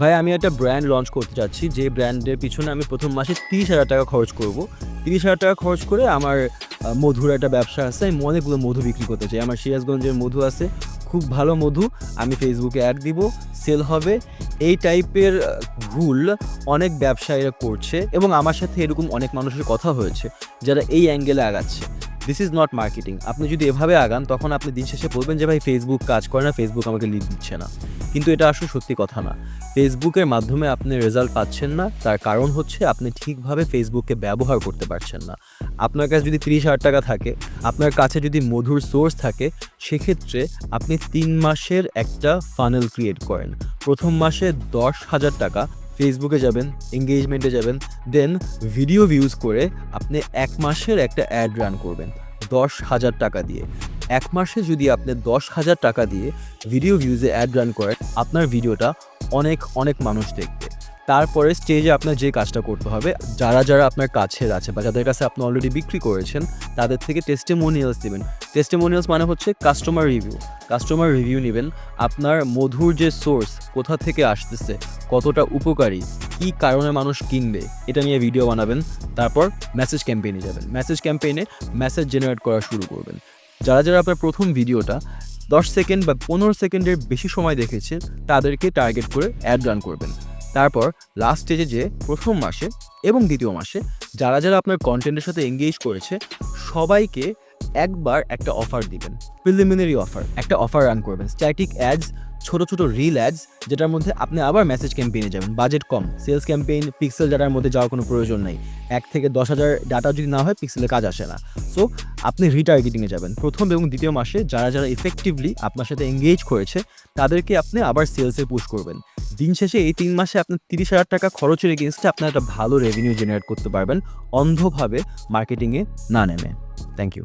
ভাই, আমি একটা ব্র্যান্ড লঞ্চ করতে চাচ্ছি যে ব্র্যান্ডের পিছনে আমি প্রথম মাসে তিরিশ হাজার টাকা খরচ করব। তিরিশ হাজার টাকা খরচ করে আমার মধুর একটা ব্যবসা আছে, আমি অনেকগুলো মধু বিক্রি করতে চাই। আমার সিরাজগঞ্জের মধু আছে, খুব ভালো মধু, আমি ফেসবুকে অ্যাড দিব সেল হবে। এই টাইপের ভুল অনেক ব্যবসায়ীরা করছে এবং আমার সাথে এরকম অনেক মানুষের কথা হয়েছে, যারা এই অ্যাঙ্গেলে আগাচ্ছে। দিস ইজ নট মার্কেটিং আপনি যদি এভাবে আগান, তখন আপনি দিন শেষে বলবেন যে, ভাই ফেসবুক কাজ করে না ফেসবুক আমাকে লিড দিচ্ছে না। কিন্তু এটা আসলে সত্যি কথা না। ফেসবুকের মাধ্যমে আপনি রেজাল্ট পাচ্ছেন না, তার কারণ হচ্ছে আপনি ঠিকভাবে ফেসবুককে ব্যবহার করতে পারছেন না। আপনার কাছে যদি তিরিশ হাজার টাকা থাকে, আপনার কাছে যদি মধুর সোর্স থাকে, সেক্ষেত্রে আপনি তিন মাসের একটা ফানেল ক্রিয়েট করেন। প্রথম মাসে দশ হাজার টাকা ফেসবুকে যাবেন এঙ্গেজমেন্টে যাবেন দেন ভিডিও ভিউজ করে আপনি এক মাসের একটা অ্যাড রান করবেন, দশ হাজার টাকা দিয়ে। এক মাসে যদি আপনি দশ হাজার টাকা দিয়ে ভিডিও ভিউজে অ্যাড রান করেন, আপনার ভিডিওটা অনেক অনেক মানুষ দেখবে। তারপরে স্টেজে আপনার যে কাজটা করতে হবে, যারা যারা আপনার কাছের আছে বা যাদের কাছে আপনি অলরেডি বিক্রি করেছেন, তাদের থেকে টেস্টেমোনিয়ালস দেবেন টেস্টেমোনিয়ালস মানে হচ্ছে কাস্টমার রিভিউ কাস্টমার রিভিউ নেবেন আপনার মধুর যে সোর্স কোথা থেকে আসতেছে, কতটা উপকারী, কী কারণে মানুষ কিনবে, এটা নিয়ে ভিডিও বানাবেন, তারপর মেসেজ ক্যাম্পেইনে যাবেন। মেসেজ ক্যাম্পেইনে মেসেজ জেনারেট করা শুরু করবেন। যারা যারা আপনার প্রথম ভিডিওটা দশ সেকেন্ড বা পনেরো সেকেন্ডের বেশি সময় দেখেছে, তাদেরকে টার্গেট করে অ্যাড রান করবেন। তারপর লাস্ট স্টেজে যে প্রথম মাসে এবং দ্বিতীয় মাসে যারা যারা আপনার কন্টেন্টের সাথে এঙ্গেজ করেছে, সবাইকে একবার একটা অফার দিবেন। প্রিলিমিনারি অফার একটা অফার রান করবেন। স্ট্যাটিক অ্যাডস ছোট ছোট রিল অ্যাডস যেটার মধ্যে আপনি আবার মেসেজ ক্যাম্পেইনে যাবেন। বাজেট কম সেলস ক্যাম্পেইন পিক্সেল ডাটার মধ্যে যাওয়ার কোনো প্রয়োজন নেই। এক থেকে দশ হাজার ডাটা যদি না হয় পিক্সেলে কাজ আসে না। সো আপনি রিটার্গেটিংয়ে যাবেন। প্রথম এবং দ্বিতীয় মাসে যারা যারা ইফেক্টিভলি আপনার সাথে এঙ্গেজ করেছে, তাদেরকে আপনি আবার সেলসে পুশ করবেন। দিন শেষে এই তিন মাসে আপনি তিরিশ হাজার টাকা খরচের এগেনস্টে আপনার একটা ভালো রেভিনিউ জেনারেট করতে পারবেন, অন্ধভাবে মার্কেটিংয়ে না নেমে। Thank you